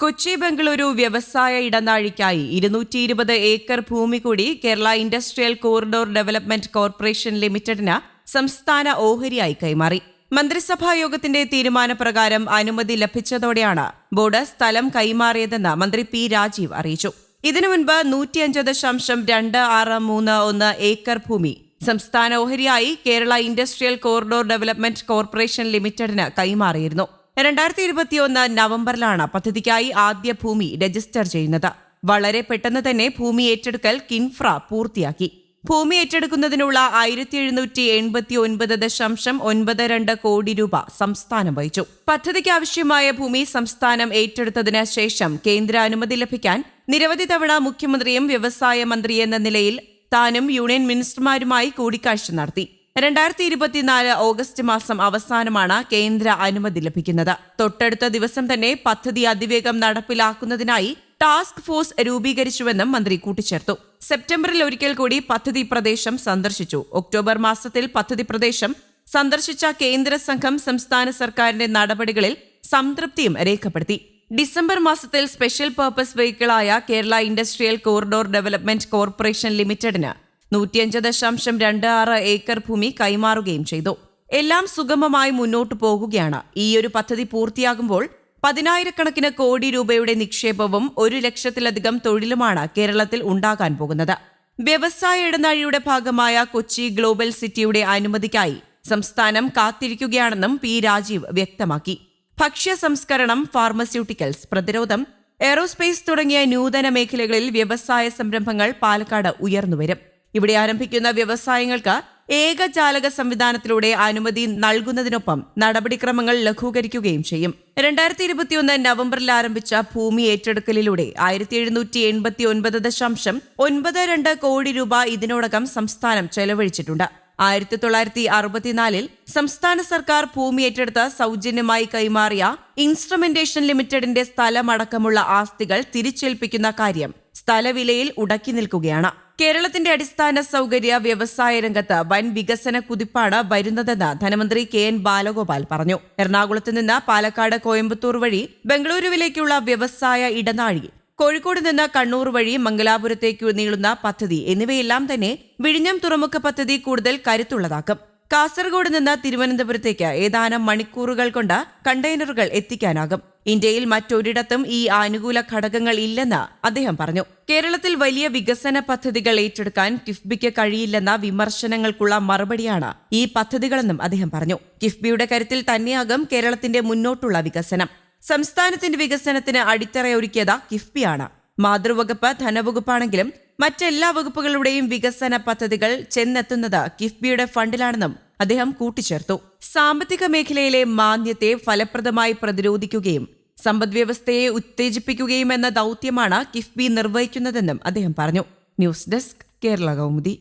കൊച്ചി ബംഗളൂരു വ്യവസായ ഇടനാഴിക്കായി ഇരുന്നൂറ്റി ഇരുപത് ഏക്കർ ഭൂമി കൂടി Kerala industrial corridor development corporation ലിമിറ്റഡിന് സംസ്ഥാന ഓഹരിയായി കൈമാറി. മന്ത്രിസഭാ യോഗത്തിന്റെ തീരുമാനപ്രകാരം അനുമതി ലഭിച്ചതോടെയാണ് ബോർഡ് സ്ഥലം കൈമാറിയതെന്ന് മന്ത്രി പി രാജീവ് അറിയിച്ചു. ഇതിനു മുൻപ് നൂറ്റിയഞ്ച് ദശാംശം രണ്ട് ആറ് മൂന്ന് ഒന്ന് ഏക്കർ ഭൂമി സംസ്ഥാന ഓഹരിയായി Kerala industrial corridor development corporation ലിമിറ്റഡിന് കൈമാറിയിരുന്നു. രണ്ടായിരത്തി ഇരുപത്തിയൊന്ന് നവംബറിലാണ് പദ്ധതിക്കായി ആദ്യ ഭൂമി രജിസ്റ്റർ ചെയ്യുന്നത്. വളരെ പെട്ടെന്ന് തന്നെ ഭൂമി ഏറ്റെടുക്കൽ കിൻഫ്ര പൂർത്തിയാക്കി. ഭൂമി ഏറ്റെടുക്കുന്നതിനുള്ള ആയിരത്തി എഴുന്നൂറ്റി എൺപത്തി ഒൻപത് ദശാംശം ഒൻപത് രണ്ട് കോടി രൂപ സംസ്ഥാനം വഹിച്ചു. പദ്ധതിക്ക് ആവശ്യമായ ഭൂമി സംസ്ഥാനം ഏറ്റെടുത്തതിന് ശേഷം കേന്ദ്ര അനുമതി ലഭിക്കാൻ നിരവധി തവണ മുഖ്യമന്ത്രിയും വ്യവസായ മന്ത്രി എന്ന നിലയിൽ താനും യൂണിയൻ മിനിസ്റ്റർമാരുമായി കൂടിക്കാഴ്ച നടത്തി. രണ്ടായിരത്തി ഇരുപത്തിനാല് ഓഗസ്റ്റ് മാസം അവസാനമാണ് കേന്ദ്ര അനുമതി ലഭിക്കുന്നത്. തൊട്ടടുത്ത ദിവസം തന്നെ പദ്ധതി അതിവേഗം നടപ്പിലാക്കുന്നതിനായി ടാസ്ക് ഫോഴ്സ് രൂപീകരിച്ചുവെന്നും മന്ത്രി കൂട്ടിച്ചേർത്തു. സെപ്റ്റംബറിൽ ഒരിക്കൽ കൂടി പദ്ധതി പ്രദേശം സന്ദർശിച്ചു. ഒക്ടോബർ മാസത്തിൽ പദ്ധതി പ്രദേശം സന്ദർശിച്ച കേന്ദ്ര സംഘം സംസ്ഥാന സർക്കാരിന്റെ നടപടികളിൽ സംതൃപ്തിയും രേഖപ്പെടുത്തി. ഡിസംബർ മാസത്തിൽ special purpose വെഹിക്കിളായ Kerala industrial corridor development corporation ലിമിറ്റഡിന് നൂറ്റിയഞ്ച് ദശാംശം രണ്ട് ആറ് ഏക്കർ ഭൂമി കൈമാറുകയും ചെയ്തു. എല്ലാം സുഗമമായി മുന്നോട്ടു പോകുകയാണ്. ഈയൊരു പദ്ധതി പൂർത്തിയാകുമ്പോൾ പതിനായിരക്കണക്കിന് കോടി രൂപയുടെ നിക്ഷേപവും ഒരു ലക്ഷത്തിലധികം തൊഴിലുമാണ് കേരളത്തിൽ ഉണ്ടാകാൻ പോകുന്നത്. വ്യവസായ ഇടനാഴിയുടെ ഭാഗമായ കൊച്ചി ഗ്ലോബൽ സിറ്റിയുടെ അനുമതിക്കായി സംസ്ഥാനം കാത്തിരിക്കുകയാണെന്നും പി രാജീവ് വ്യക്തമാക്കി. ഭക്ഷ്യ സംസ്കരണം ഫാർമസ്യൂട്ടിക്കൽസ് പ്രതിരോധം എയറോസ്പേസ് തുടങ്ങിയ നൂതന മേഖലകളിൽ വ്യവസായ സംരംഭങ്ങൾ പാലക്കാട് ഉയർന്നുവരും. ഇവിടെ ആരംഭിക്കുന്ന വ്യവസായങ്ങൾക്ക് ഏകജാലക സംവിധാനത്തിലൂടെ അനുമതി നൽകുന്നതിനൊപ്പം നടപടിക്രമങ്ങൾ ലഘൂകരിക്കുകയും ചെയ്യും. രണ്ടായിരത്തി ഇരുപത്തിയൊന്ന് നവംബറിൽ ആരംഭിച്ച ഭൂമി ഏറ്റെടുക്കലിലൂടെ ആയിരത്തി എഴുന്നൂറ്റി എൺപത്തി ഒൻപത് ദശാംശം ഒൻപത് രണ്ട് കോടി രൂപ ഇതിനോടകം സംസ്ഥാനം ചെലവഴിച്ചിട്ടുണ്ട്. ആയിരത്തി തൊള്ളായിരത്തി അറുപത്തിനാലിൽ സംസ്ഥാന സർക്കാർ ഭൂമി ഏറ്റെടുത്ത് സൗജന്യമായി കൈമാറിയ ഇൻസ്ട്രുമെന്റേഷൻ ലിമിറ്റഡിന്റെ സ്ഥലമടക്കമുള്ള ആസ്തികൾ തിരിച്ചേൽപ്പിക്കുന്ന കാര്യം സ്ഥലവിലയിൽ ഉടക്കി നിൽക്കുകയാണ്. കേരളത്തിന്റെ അടിസ്ഥാന സൗകര്യ വ്യവസായ രംഗത്ത് വൻ വികസന കുതിപ്പാണ് വരുന്നതെന്ന് ധനമന്ത്രി കെ എൻ ബാലഗോപാൽ പറഞ്ഞു. എറണാകുളത്ത് നിന്ന് പാലക്കാട് കോയമ്പത്തൂർ വഴി ബംഗളൂരുവിലേക്കുള്ള വ്യവസായ ഇടനാഴി കോഴിക്കോട് നിന്ന് കണ്ണൂർ വഴി മംഗലാപുരത്തേക്ക് നീളുന്ന പദ്ധതി എന്നിവയെല്ലാം തന്നെ വിഴിഞ്ഞം തുറമുഖ പദ്ധതി കൂടുതൽ കരുത്തുള്ളതാക്കും. കാസർഗോഡ് നിന്ന് തിരുവനന്തപുരത്തേക്ക് ഏതാനും മണിക്കൂറുകൾ കൊണ്ട് കണ്ടെയ്നറുകൾ എത്തിക്കാനാകും. ഇന്ത്യയിൽ മറ്റൊരിടത്തും ഈ ആനുകൂല ഘടകങ്ങൾ ഇല്ലെന്ന് അദ്ദേഹം പറഞ്ഞു. കേരളത്തിൽ വലിയ വികസന പദ്ധതികൾ ഏറ്റെടുക്കാൻ കിഫ്ബിക്ക് കഴിയില്ലെന്ന വിമർശനങ്ങൾക്കുള്ള മറുപടിയാണ് ഈ പദ്ധതികളെന്നും അദ്ദേഹം പറഞ്ഞു. കിഫ്ബിയുടെ കരുത്തിൽ തന്നെയാകും കേരളത്തിന്റെ മുന്നോട്ടുള്ള വികസനം. സംസ്ഥാനത്തിന്റെ വികസനത്തിന് അടിത്തറയൊരുക്കിയത് കിഫ്ബിയാണ്. മാതൃവകുപ്പ് ധനവകുപ്പാണെങ്കിലും മറ്റെല്ലാ വകുപ്പുകളുടെയും വികസന പദ്ധതികൾ ചെന്നെത്തുന്നത് കിഫ്ബിയുടെ ഫണ്ടിലാണെന്നും അദ്ദേഹം കൂട്ടിച്ചേർത്തു. സാമ്പത്തിക മേഖലയിലെ മാന്യത്തെ ഫലപ്രദമായി പ്രതിരോധിക്കുകയും സമ്പദ്വ്യവസ്ഥയെ ഉത്തേജിപ്പിക്കുകയും എന്ന ദൗത്യമാണ് കിഫ്ബി നിർവഹിക്കുന്നതെന്നും അദ്ദേഹം പറഞ്ഞു. News desk Kerala Kaumudi.